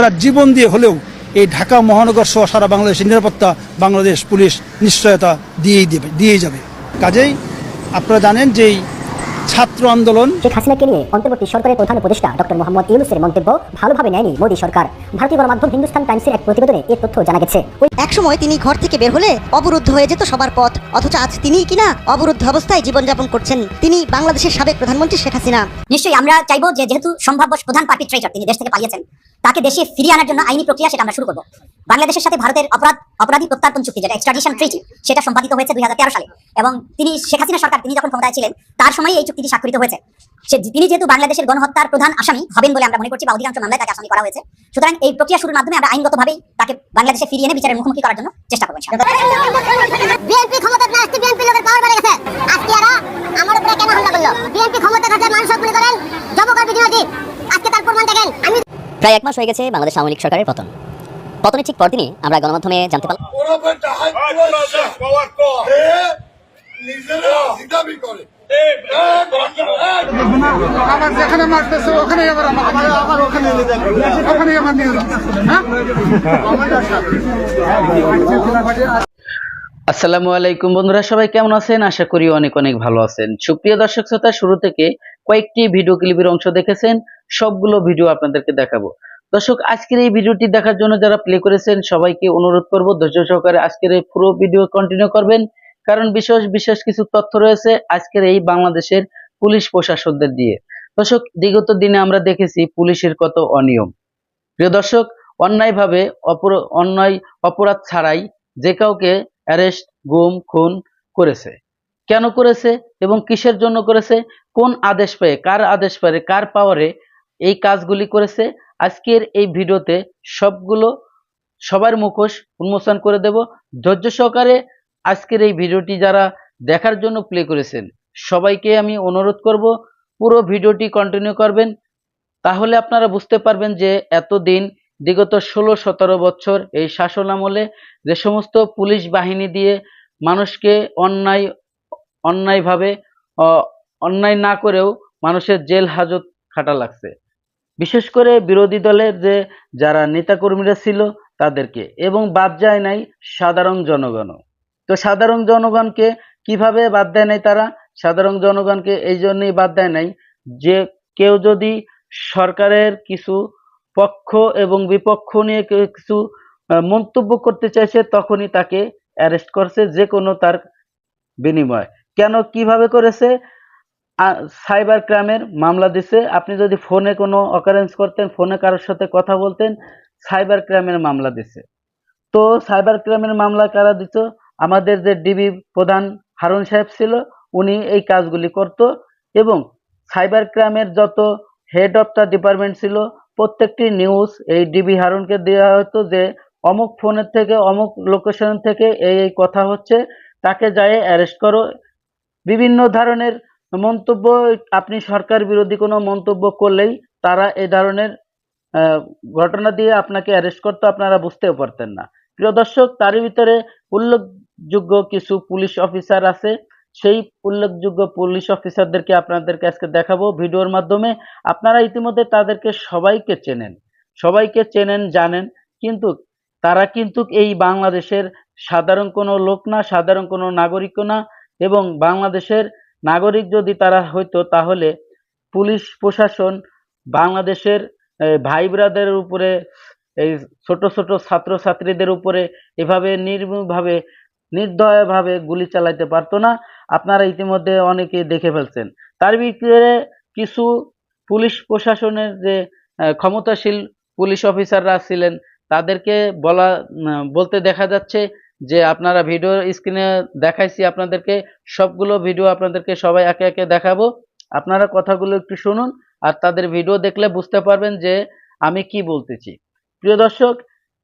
আমরা জীবন দিয়ে হলেও এই ঢাকা মহানগর সহ সারা বাংলাদেশের নিরাপত্তা বাংলাদেশ পুলিশ নিশ্চয়তা দিয়েই দেবে দিয়েই যাবে। কাজেই আপনারা জানেন যে ছাত্র আন্দোলন শেখ হাসিনাকে নিয়ে অন্তর্বর্তী সরকারের প্রধান উপদেষ্টা ডক্টর মোহাম্মদ ইউনুসের মন্তব্য ভালোভাবে নেয়নি মোদী সরকার। ভারতীয় গণমাধ্যম হিন্দুস্তান টাইমসের এক প্রতিবেদনে এ তথ্য জানা গেছে। ওই একসময় তিনি ঘর থেকে বের হলে অবরুদ্ধ হয়ে যেত সবার পথ অথচ আজ তিনিই কিনা অবরুদ্ধ অবস্থায় জীবনযাপন করছেন। তিনি বাংলাদেশের সাবেক প্রধানমন্ত্রী শেখ হাসিনা। নিশ্চয়ই আমরা চাইব যে যেহেতু সম্ভাব্য প্রধান পার্পিট্রেটর তিনি দেশ থেকে পালিয়েছেন। তাকে দেশে ফিরিয়ে আনার জন্য আইনি প্রক্রিয়া সেটা আমরা শুরু করব। বাংলাদেশের সাথে ভারতের অপরাধ, অপরাধী প্রত্যার্পণ চুক্তি, যেটা এক্সট্রাডিশন ট্রিটি সেটা সম্পাদিত হয়েছে দুই সালে। এবং তিনি শেখ হাসিনা সরকার, তিনি যখন ক্ষমতায় ছিলেন, তার সময় এই চুক্তিটি স্বাক্ষরিত হয়েছে। সে, তিনি যেহেতু বাংলাদেশের গণহত্যার প্রধান আসামি হবেন বলে আমরা মনে করছি, বা অধিকাংশ মামলায় তাকে আসামি করা হয়েছে। সুতরাং এই প্রক্রিয়া শুরুর মাধ্যমে আমরা আইনগতভাবেই তাকে বাংলাদেশে ফিরিয়ে এনে বিচারের মুখোমুখি করার জন্য চেষ্টা করব। বিএনপি গুলি করেন জবকর বিজয় আজকে তার প্রমাণ দেখেন আমি প্রায় এক মাস হয়ে গেছে বাংলাদেশ আওয়ামী লীগ সরকারের পতন। পতনের ঠিক পরদিনই আমরা গণমাধ্যমে জানতে পারলাম হ্যাঁ? আসসালামু আলাইকুম বন্ধুরা, সবাই কেমন আছেন? আশা করি অনেক অনেক ভালো আছেন। সুপ্রিয় দর্শক শ্রোতা, শুরু থেকে কয়েকটি ভিডিও ক্লিপের অংশ দেখেছেন, সবগুলো ভিডিও আপনাদেরকে দেখাবো। দর্শক, আজকের এই ভিডিওটি দেখার জন্য যারা প্লে করেছেন, সবাইকে অনুরোধ করব, ধৈর্য সহকারে আজকের এই পুরো ভিডিও কন্টিনিউ করবেন। কারণ বিশেষ বিশেষ কিছু তথ্য রয়েছে আজকের এই বাংলাদেশের পুলিশ প্রশাসকদের দিয়ে। দর্শক, বিগত দিনে আমরা দেখেছি পুলিশের কত অনিয়ম। প্রিয় দর্শক, অন্যায়ভাবে অপর, অন্যায়, অপরাধ ছাড়াই যে কাউকে অ্যারেস্ট, গুম, খুন করেছে। কেন করেছে এবং কিসের জন্য করেছে? কোন আদেশ পেয়ে, কার আদেশ পেয়ে, কার পাওয়ারে এই কাজগুলি করেছে? আজকের এই ভিডিওতে সবগুলো সবার মুখোশ উন্মোচন করে দেব। ধৈর্য সহকারে আজকের এই ভিডিওটি যারা দেখার জন্য প্লে করেছেন, সবাইকে আমি অনুরোধ করব, পুরো ভিডিওটি কন্টিনিউ করবেন। তাহলে আপনারা বুঝতে পারবেন যে এতদিন বিগত ষোলো, সতেরো বছর এই শাসন আমলে যে সমস্ত পুলিশ বাহিনী দিয়ে মানুষকে অন্যায়, অন্যায়ভাবে অন্যায় না করেও মানুষের জেল হাজত খাটা লাগছে। বিশেষ করে বিরোধী দলের যে, যারা নেতাকর্মীরা ছিল তাদেরকে। এবং বাদ যায় নাই সাধারণ জনগণও। তো সাধারণ জনগণকে কীভাবে বাদ দেয় নাই তারা? সাধারণ জনগণকে এই জন্যই বাদ দেয় নাই যে, কেউ যদি সরকারের কিছু পক্ষ এবং বিপক্ষ নিয়ে কিছু মন্তব্য করতে চাইছে, তখনই তাকে অ্যারেস্ট করছে যে কোনো তার বিনিময়। কেন, কীভাবে করেছে? সাইবার ক্রাইমের মামলা দিছে। আপনি যদি ফোনে কোনো অকারেন্স করতেন, ফোনে কারোর সাথে কথা বলতেন, সাইবার ক্রাইমের মামলা দিছে। তো সাইবার ক্রাইমের মামলা কারা দিত? আমাদের যে ডিবি প্রধান হারুন সাহেব ছিল, উনি এই কাজগুলি করত এবং সাইবার ক্রাইমের যত হেড অফ দ্য ডিপার্টমেন্ট ছিল। প্রত্যেকটি নিউজ এই ডিবি হারুনকে দেওয়া হতো যে, অমুক ফোনের থেকে, অমুক লোকেশন থেকে এই এই কথা হচ্ছে, তাকে যায় অ্যারেস্ট করো। বিভিন্ন ধরনের মন্তব্য, আপনি সরকার বিরোধী কোনো মন্তব্য করলেই তারা এই ধরনের ঘটনা দিয়ে আপনাকে অ্যারেস্ট করতো, আপনারা বুঝতেও পারতেন না। প্রিয় দর্শক তার ভিতরে উল্লেখযোগ্য কিছু পুলিশ অফিসার আছে। সেই উল্লেখযোগ্য পুলিশ অফিসারদেরকে আপনাদেরকে আজকে দেখাবো ভিডিওর মাধ্যমে। আপনারা ইতিমধ্যে তাদেরকে সবাইকে চেনেন সবাইকে চেনেন, জানেন, কিন্তু তারা কিন্তু এই বাংলাদেশের সাধারণ কোনো লোক না, সাধারণ কোনো নাগরিকও না এবং বাংলাদেশের নাগরিক যদি তারা হইতো তাহলে পুলিশ প্রশাসন বাংলাদেশের ভাই ব্রাদারের উপরে, এই ছোট ছোট ছাত্র ছাত্রীদের উপরে এভাবে নির্মমভাবে নির্দয়ভাবে গুলি চালাইতে পারতো না। আপনারা ইতিমধ্যে অনেকে দেখে ফেলছেন। তার ভিতরে কিছু পুলিশ প্রশাসনের যে ক্ষমতাশীল পুলিশ অফিসাররা ছিলেন, তাদেরকে বলা বলতে দেখা যাচ্ছে যে, আপনারা ভিডিও স্ক্রিনে দেখাইছি আপনাদেরকে, সবগুলো ভিডিও আপনাদেরকে সবাই একে একে দেখাবো। আপনারা কথাগুলো একটু শুনুন, আর তাদের ভিডিও দেখলে বুঝতে পারবেন যে, আমি কি বলতেছি। প্রিয় দর্শক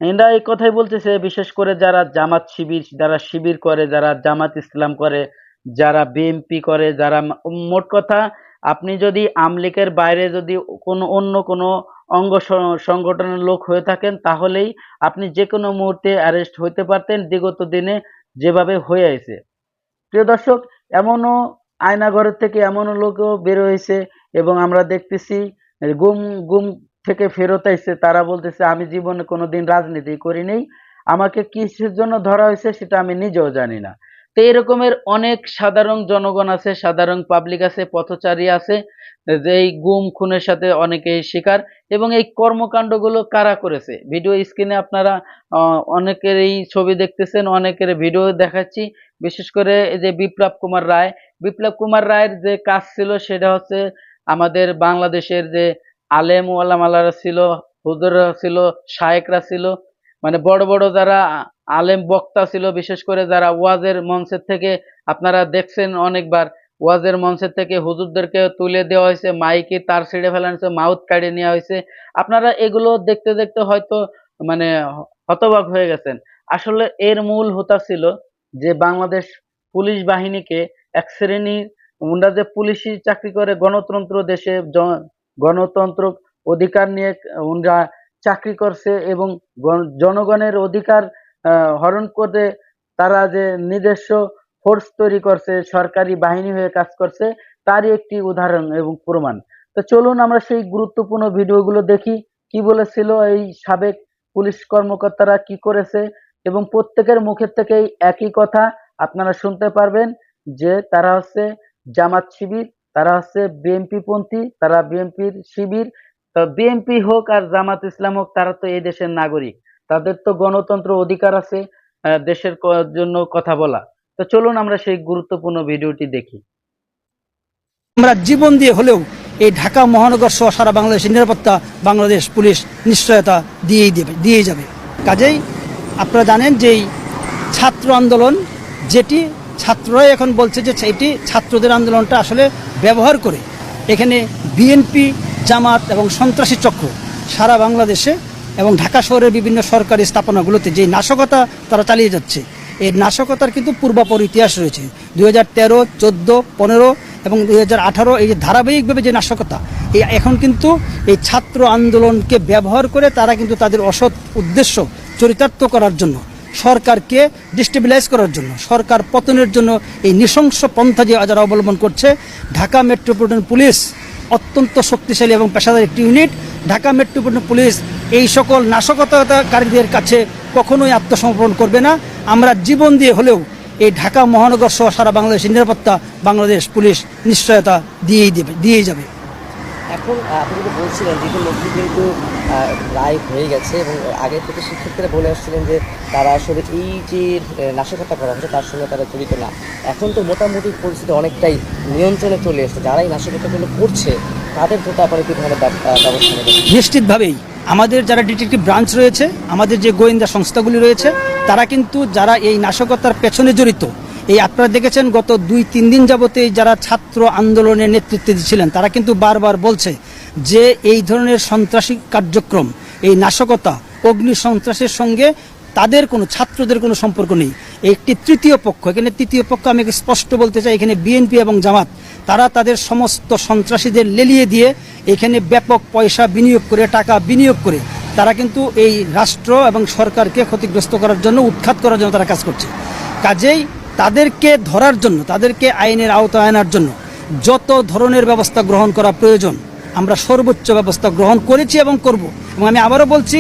এরা এই কথাই বলতেছে, বিশেষ করে যারা জামাত শিবির, যারা শিবির করে, যারা জামাত ইসলাম করে, যারা বিএমপি করে, যারা মোট কথা আপনি যদি আমলিকের বাইরে যদি কোনো, অন্য কোনো অঙ্গ সংগঠনের লোক হয়ে থাকেন, তাহলেই আপনি যে কোনো মুহূর্তে অ্যারেস্ট হইতে পারতেন, বিগত দিনে যেভাবে হয়ে আছে। প্রিয় দর্শক, এমনও আয়নাঘরের থেকে এমনও লোকও বের হয়েছে এবং আমরা দেখতেছি, গুম গুম থেকে ফেরত আইছে, তারা বলতেছে, আমি জীবনে কোনোদিন রাজনীতি করি নাই আমাকে কিসের জন্য ধরা হয়েছে সেটা আমি নিজেও জানি না। তো এরকমের অনেক সাধারণ জনগণ আছে, সাধারণ পাবলিক আছে, পথচারী আছে, যে এই গুম, খুনের সাথে অনেকেই শিকার এবং এই কর্মকাণ্ডগুলো কারা করেছে? ভিডিও স্ক্রিনে আপনারা অনেকের এই ছবি দেখতেছেন, অনেকের ভিডিও দেখাচ্ছি। বিশেষ করে এই যে বিপ্লব কুমার রায়, বিপ্লব কুমার রায়ের যে কাজ ছিল সেটা হচ্ছে আমাদের বাংলাদেশের যে আলেম ওয়ালামালারা ছিল, হুজুররা ছিল, শায়েকরা ছিল। মানে বড় বড় যারা আলেম বক্তা ছিল, বিশেষ করে যারা ওয়াজের মঞ্চের থেকে আপনারা দেখছেন অনেকবার, ওয়াজের মঞ্চের থেকে হুজুরদেরকে তুলে দেওয়া হয়েছে, মাইকে তার ছিঁড়ে ফেলানো হয়েছে, মাউথ কাড়িয়ে নেওয়া হয়েছে। আপনারা এগুলো দেখতে দেখতে হয়তো মানে হতবাক হয়ে গেছেন। আসলে এর মূল হোতা ছিল যে বাংলাদেশ পুলিশ বাহিনীকে এক শ্রেণির ওনারা যে পুলিশি চাকরি করে গণতন্ত্র দেশে গণতন্ত্র অধিকার নিয়ে ওনারা চাকরি করছে এবং জনগণের অধিকার হরণ করে তারা যে নিজস্ব ফোর্স তৈরি করছে, সরকারি বাহিনী হয়ে কাজ করছে, তারই একটি উদাহরণ এবং প্রমাণ। তো চলুন আমরা সেই গুরুত্বপূর্ণ ভিডিওগুলো দেখি, কি বলেছিল এই সাবেক পুলিশ কর্মকর্তারা, কি করেছে এবং প্রত্যেকের মুখের থেকেই একই কথা আপনারা শুনতে পারবেন যে তারা হচ্ছে জামাত শিবির তারা হচ্ছে বিএনপি পন্থী তারা বিএনপির শিবির। বিএনপি হোক আর জামাত ইসলাম হোক, তারা তো এই দেশের নাগরিক। তাদের তো গণতন্ত্র অধিকার আছে দেশের জন্য কথা বলা। তো চলুন আমরা সেই গুরুত্বপূর্ণ ভিডিওটি দেখি। আমরা জীবন দিয়ে হলেও এই ঢাকা মহানগর সহ সারা বাংলাদেশের নিরাপত্তা, বাংলাদেশ পুলিশ নিশ্চয়তা দিয়েই দেবে, দিয়েই যাবে। কাজেই আপনারা জানেন যে ছাত্র আন্দোলন যেটি ছাত্ররাই এখন বলছে যে এটি ছাত্রদের আন্দোলনটা আসলে ব্যবহার করে। এখানে বিএনপি জামাত এবং সন্ত্রাসী চক্র সারা বাংলাদেশে এবং ঢাকা শহরের বিভিন্ন সরকারি স্থাপনাগুলোতে যে নাশকতা তারা চালিয়ে যাচ্ছে, এই নাশকতার কিন্তু পূর্বাপর ইতিহাস রয়েছে। দু হাজার তেরো, চোদ্দ, পনেরো এবং দু হাজার আঠারো এই যে ধারাবাহিকভাবে যে নাশকতা, এই এখন কিন্তু এই ছাত্র আন্দোলনকে ব্যবহার করে তারা কিন্তু তাদের অসৎ উদ্দেশ্য চরিতার্থ করার জন্য সরকারকে ডিস্টেবিলাইজ করার জন্য। সরকার পতনের জন্য এই নৃশংস পন্থা যে যারা অবলম্বন করছে, ঢাকা মেট্রোপলিটন পুলিশ অত্যন্ত শক্তিশালী এবং পেশাদার একটি ইউনিট ঢাকা মেট্রোপলিটন পুলিশ এই সকল নাশকতাকারীদের কাছে কখনোই আত্মসমর্পণ করবে না। আমরা জীবন দিয়ে হলেও এই ঢাকা মহানগর সহ সারা বাংলাদেশের নিরাপত্তা বাংলাদেশ পুলিশ নিশ্চয়তা দিয়েই দেবে, দিয়েই যাবে। এখন আপনি যেটা বলছিলেন যে ইতিমধ্যে কিন্তু রায় হয়ে গেছে এবং আগে থেকে শিক্ষার্থীরা বলে আসছিলেন যে তারা আসলে এই যে নাশকতা করা হচ্ছে তার সঙ্গে তারা জড়িত না। এখন তো মোটামুটি পরিস্থিতি অনেকটাই নিয়ন্ত্রণে চলে এসেছে। যারাই নাশকতাগুলো করছে, তাদের প্রতি আপনারা কি ধরনের ব্যবস্থা নিশ্চিতভাবেই আমাদের যারা ডিটেকটিভ ব্রাঞ্চ রয়েছে, আমাদের যে গোয়েন্দা সংস্থাগুলি রয়েছে, তারা কিন্তু যারা এই নাশকতার পেছনে জড়িত এই আপনারা দেখেছেন গত দুই, তিন দিন যাবতে যারা ছাত্র আন্দোলনের নেতৃত্বে ছিলেন তারা কিন্তু বারবার বলছে যে এই ধরনের সন্ত্রাসী কার্যক্রম, এই নাশকতা, অগ্নি সন্ত্রাসের সঙ্গে তাদের কোনো, ছাত্রদের কোনো সম্পর্ক নেই। একটি তৃতীয় পক্ষ, এখানে তৃতীয় পক্ষ আমি স্পষ্ট বলতে চাই, এখানে বিএনপি এবং জামাত, তারা তাদের সমস্ত সন্ত্রাসীদের লেলিয়ে দিয়ে এখানে ব্যাপক পয়সা বিনিয়োগ করে, টাকা বিনিয়োগ করে, তারা কিন্তু এই রাষ্ট্র এবং সরকারকে ক্ষতিগ্রস্ত করার জন্য, উৎখাত করার জন্য তারা কাজ করছে। কাজেই তাদেরকে ধরার জন্য, তাদেরকে আইনের আওতায় আনার জন্য যত ধরনের ব্যবস্থা গ্রহণ করা প্রয়োজন, আমরা সর্বোচ্চ ব্যবস্থা গ্রহণ করেছি এবং করব। এবং আমি আবারও বলছি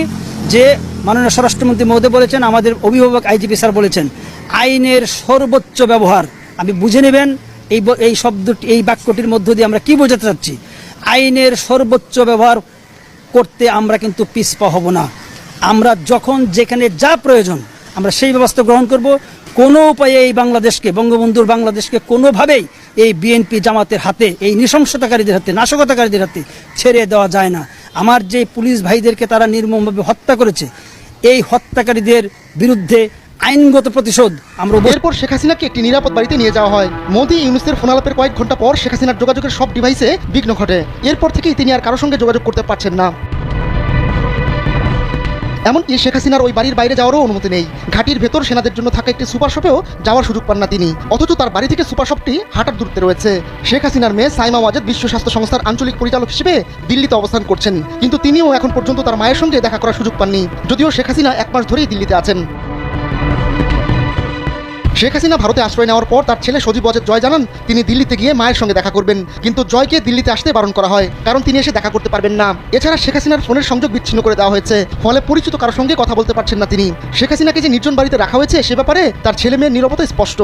যে মাননীয় স্বরাষ্ট্রমন্ত্রী মহোদয় বলেছেন, আমাদের অভিভাবক আইজিপি স্যার বলেছেন, আইনের সর্বোচ্চ ব্যবহার আমি বুঝে নেবেন, এই এই শব্দটি এই বাক্যটির মধ্য দিয়ে আমরা কি বোঝাতে চাচ্ছি? আইনের সর্বোচ্চ ব্যবহার করতে আমরা কিন্তু পিছপা হব না। আমরা যখন যেখানে যা প্রয়োজন, আমরা সেই ব্যবস্থা গ্রহণ করব। কোনো উপায়ে এই বাংলাদেশকে, বঙ্গবন্ধুর বাংলাদেশকে কোনোভাবেই এই বিএনপি জামাতের হাতে, এই নৃশংসতাকারীদের হাতে, নাশকতাকারীদের হাতে ছেড়ে দেওয়া যায় না। আমার যে পুলিশ ভাইদেরকে তারা নির্মমভাবে হত্যা করেছে, এই হত্যাকারীদের বিরুদ্ধে আইনগত প্রতিশোধ আমরা এরপর শেখ হাসিনাকে একটি নিরাপদ বাড়িতে নিয়ে যাওয়া হয়। মোদী, ইউনুসের ফোনালাপের কয়েক ঘণ্টা পর শেখ হাসিনার যোগাযোগের সব ডিভাইসে বিঘ্ন ঘটে। এরপর থেকেই তিনি আর কারোর সঙ্গে যোগাযোগ করতে পারছেন না। এমনকি শেখ হাসিনার ওই বাড়ির বাইরে যাওয়ারও অনুমতি নেই। ঘাটির ভেতর সেনাদের জন্য থাকা একটি সুপার শপেও যাওয়ার সুযোগ পান না তিনি। অথচ তার বাড়ি থেকে সুপার শপটি হাঁটার দূরত্বে রয়েছে। শেখ হাসিনার মেয়ে সাইমা ওয়াজেদ বিশ্ব স্বাস্থ্য সংস্থার আঞ্চলিক পরিচালক হিসেবে দিল্লিতে অবস্থান করছেন। কিন্তু তিনিও এখন পর্যন্ত তার মায়ের সঙ্গে দেখা করার সুযোগ পাননি। যদিও শেখ হাসিনা এক মাস ধরেই দিল্লিতে আছেন। শেখ হাসিনা ভারতে আশ্রয় নেওয়ার পর তার ছেলে সজীব অজেদ জয় জানান, তিনি দিল্লিতে গিয়ে মায়ের সঙ্গে দেখা করবেন। কিন্তু জয়কে দিল্লিতে আসতে বারণ করা হয়, কারণ তিনি এসে দেখা করতে পারবেন না। এছাড়া শেখ হাসিনার ফোনের সংযোগ বিচ্ছিন্ন করে দেওয়া হয়েছে, ফলে পরিচিত কারোর সঙ্গে কথা বলতে পারছেন না তিনি। শেখ হাসিনাকে যে নির্জন বাড়িতে রাখা হয়েছে, সে ব্যাপারে তার ছেলে মেয়ের নিরবতা স্পষ্ট।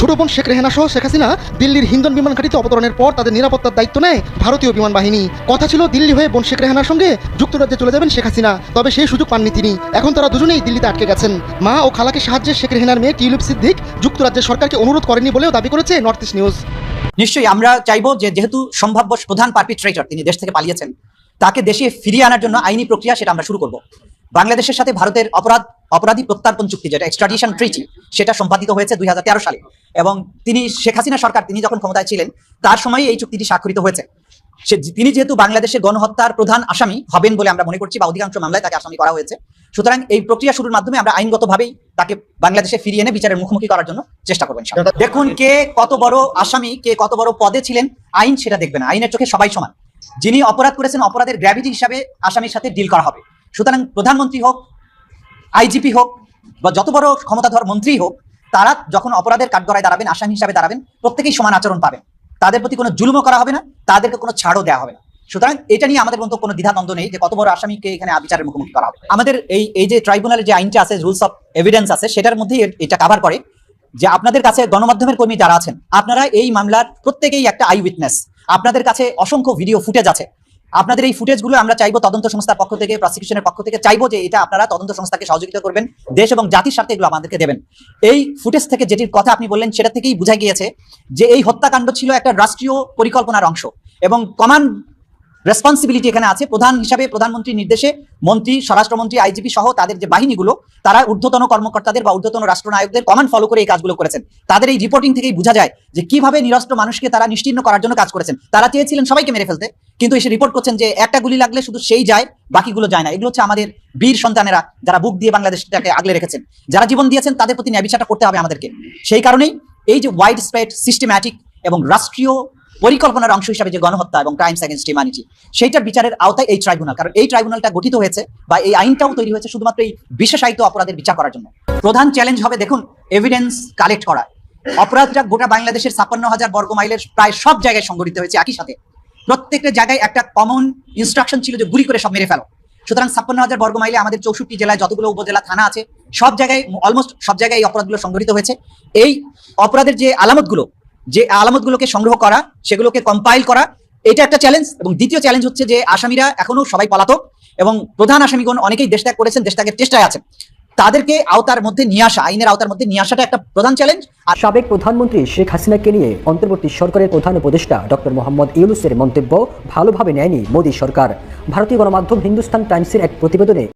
ছোট বোন শেখ রেহানা সহ শেখ হাসিনা দিল্লির হিন্দন বিমান ঘাঁটিতে অবতরণের পর তাদের নিরাপত্তার দায়িত্ব নেয় ভারতীয় বিমান বাহিনী। কথা ছিল, দিল্লি হয়ে বোন শেখ রেহানার সঙ্গে যুক্তরাজ্যে চলে যাবেন শেখ হাসিনা। তবে সেই সুযোগ পাননি তিনি। এখন তারা দুজনেই দিল্লিতে আটকে গেছেন। মা ও খালাকে সাহায্যে শেখ রেহানার মেয়ে টিউলিপ সিদ্দিক যুক্তরাজ্যের সরকারকে অনুরোধ করেনি বলেও দাবি করেছে নর্থ ইস্ট নিউজ। নিশ্চয়ই আমরা চাইব যে, যেহেতু সম্ভাব্য প্রধান পারপিট্রেটর তিনি দেশ থেকে পালিয়েছেন, তাকে দেশে ফিরিয়ে আনার জন্য আইনি প্রক্রিয়া সেটা আমরা শুরু করব। বাংলাদেশের সাথে ভারতের অপরাধ অপরাধী প্রত্যার্পণ চুক্তি যেটা এক্সট্রাডিশন ট্রিটি সেটা সম্পাদিত হয়েছে দুই হাজার তেরো সালে। এবং তিনি শেখ হাসিনা সরকার তিনি যখন ক্ষমতায় ছিলেন তার সময় এই চুক্তিটি স্বাক্ষরিত হয়েছে। সে তিনি যেহেতু বাংলাদেশে গণহত্যার প্রধান আসামি হবেন বলে আমরা মনে করছি বা অধিকাংশ মামলায় তাকে আসামি করা হয়েছে সুতরাং এই প্রক্রিয়া শুরুর মাধ্যমে আমরা আইনগতভাবেই তাকে বাংলাদেশে ফিরিয়ে এনে বিচারের মুখোমুখি করার জন্য চেষ্টা করবেন দেখুন কে কত বড় আসামি কে কত বড় পদে ছিলেন আইন সেটা দেখবে না। আইনের চোখে সবাই সমান। যিনি অপরাধ করেছেন অপরাধের গ্র্যাভিটি হিসাবে আসামির সাথে ডিল করা হবে। সুতরাং প্রধানমন্ত্রী হোক, আইজিপি হোক, বা যত বড় ক্ষমতাধর মন্ত্রী হোক, তারা যখন অপরাধের কাঠগড়ায় দাঁড়াবেন, আসামি হিসাবে দাঁড়াবেন, প্রত্যেকেই সমান আচরণ পাবেন। তাদের প্রতি কোনো জুলুমও করা হবে না, তাদেরকে কোনো ছাড়ও দেওয়া হবে না। সুতরাং এটা নিয়ে আমাদের মতো কোনো দ্বিধাদ্বন্দ্ব নেই যে কত বড় আসামিকে এখানে বিচারের মুখোমুখি করা হবে। আমাদের এই এই যে ট্রাইব্যুনালের যে আইনটা আছে, রুলস অফ এভিডেন্স আছে, সেটার মধ্যেই এটা কাভার করে যে আপনাদের কাছে গণমাধ্যমের কর্মী যারা আছেন, আপনারা এই মামলার প্রত্যেকেই একটা আই উইটনেস। আপনাদের কাছে অসংখ্য ভিডিও ফুটেজ আছে। আপনাদের এই ফুটেজগুলো আমরা চাইব তদন্ত সংস্থার পক্ষ থেকে প্রসিকিউশনের পক্ষ থেকে, চাইব যে এটা আপনারা তদন্ত সংস্থাকে সহযোগিতা করবেন, দেশ এবং জাতির স্বার্থে এগুলো আমাদেরকে দেবেন। এই ফুটেজ থেকে যেটির কথা আপনি বললেন, সেটা থেকেই বোঝা গিয়েছে যে এই হত্যাকাণ্ড ছিল একটা রাষ্ট্রীয় পরিকল্পনার অংশ এবং কমান্ড রেসপন্সিবিলিটি এখানে আছে। প্রধান হিসাবে প্রধানমন্ত্রীর নির্দেশে মন্ত্রী, স্বরাষ্ট্রমন্ত্রী আইজিপি সহ তাদের যে বাহিনীগুলো, তারা ঊর্ধ্বতন কর্মকর্তাদের বা ঊর্ধ্বতন রাষ্ট্রনায়কদের কমান্ড ফলো করে এই কাজগুলো করেছেন। তাদের এই রিপোর্টিং থেকেই বোঝা যায় যে কীভাবে নিরস্ত্র মানুষকে তারা নিশ্চিন্ন করার জন্য কাজ করেছেন। তারা চেয়েছিলেন সবাইকে মেরে ফেলতে, কিন্তু এসে রিপোর্ট করছেন যে একটা গুলি লাগলে শুধু সেই যায়, বাকিগুলো যায় না। এগুলো হচ্ছে আমাদের বীর সন্তানেরা যারা বুক দিয়ে বাংলাদেশটাকে আগলে রেখেছেন। যারা জীবন দিয়েছেন, তাদের প্রতি ন্যায় বিচারটা করতে হবে আমাদেরকে। সেই কারণেই এই যে ওয়াইড স্প্রেড সিস্টেম্যাটিক এবং রাষ্ট্রীয় পরিকল্পনার অংশ হিসাবে যে গণহত্যা এবং ক্রাইমস অ্যাগেন্স্ট হিউম্যানিটি সেইটার বিচারের আওতায় এই ট্রাইব্যুনাল কারণ এই ট্রাইব্যুনালটা গঠিত হয়েছে বা এই আইনটাও তৈরি হয়েছে শুধুমাত্র এই বিশেষায়িত অপরাধের বিচার করার জন্য। প্রধান চ্যালেঞ্জ হবে, দেখুন এভিডেন্স কালেক্ট করা। অপরাধটা গোটা বাংলাদেশের ছাপ্পান্ন হাজার বর্গ মাইলের প্রায় সব জায়গায় সংগঠিত হয়েছে একই সাথে। প্রত্যেকটা জায়গায় একটা কমন ইনস্ট্রাকশন ছিল যে গুলি করে সব মেরে ফেলো। সুতরাং ছাপ্পান্ন হাজার বর্গ মাইলে আমাদের চৌষট্টি জেলায় যতগুলো উপজেলা, থানা আছে, সব জায়গায় অলমোস্ট সব জায়গায় এই অপরাধগুলো সংগঠিত হয়েছে। এই অপরাধের যে আলামতগুলো যে আলামতগুলোকে সংগ্রহ করা, সেগুলোকে কম্পাইল করা, এটা একটা চ্যালেঞ্জ এবং দ্বিতীয় চ্যালেঞ্জ হচ্ছে যে আসামিরা এখনও সবাই পলাতক এবং প্রধান আসামিগণ অনেকেই দেশ ত্যাগ করেছেন, দেশ ত্যাগের চেষ্টায় আছেন। তাদেরকে আওতার মধ্যে নিয়ে আসা, আইনের আওতার মধ্যে নিয়ে আসাটা একটা প্রধান চ্যালেঞ্জ আর সাবেক প্রধানমন্ত্রী শেখ হাসিনাকে নিয়ে অন্তর্বর্তী সরকারের প্রধান উপদেষ্টা ডক্টর মোহাম্মদ ইউনুসের মন্তব্য ভালোভাবে নেয়নি মোদী সরকার। ভারতীয় গণমাধ্যম হিন্দুস্তান টাইমসের এক প্রতিবেদনে